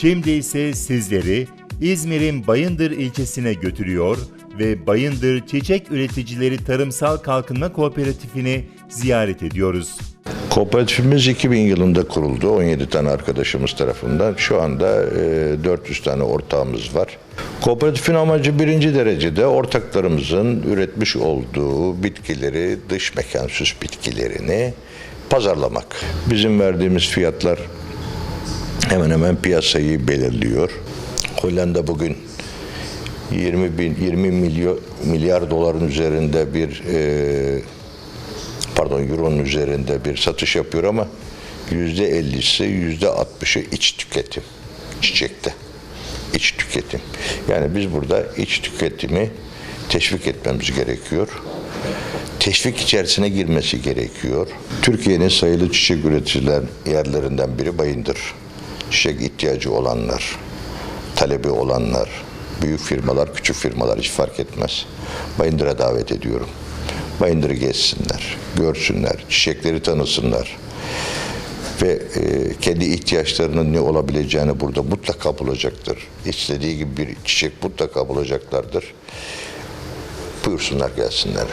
Şimdi ise sizleri İzmir'in Bayındır ilçesine götürüyor ve Bayındır Çiçek Üreticileri Tarımsal Kalkınma Kooperatifini ziyaret ediyoruz. Kooperatifimiz 2000 yılında kuruldu. 17 tane arkadaşımız tarafından. Şu anda e, 400 tane ortağımız var. Kooperatifin amacı birinci derecede ortaklarımızın üretmiş olduğu bitkileri, dış mekan bitkilerini pazarlamak. Bizim verdiğimiz fiyatlar hemen hemen piyasayı belirliyor. Hollanda bugün 20 bin 20 milyon milyar doların üzerinde bir e, pardon euronun üzerinde bir satış yapıyor ama yüzde ellisi yüzde altmışı iç tüketim çiçekte iç tüketim yani biz burada iç tüketimi teşvik etmemiz gerekiyor teşvik içerisine girmesi gerekiyor. Türkiye'nin sayılı çiçek üreticiler yerlerinden biri Bayındır. Çiçek ihtiyacı olanlar, talebi olanlar, büyük firmalar, küçük firmalar hiç fark etmez. Bayındır'a davet ediyorum. Bayındır'ı gezsinler, görsünler, çiçekleri tanısınlar ve e, kendi ihtiyaçlarının ne olabileceğini burada mutlaka bulacaktır. İstediği gibi bir çiçek mutlaka bulacaklardır. Buyursunlar gelsinler.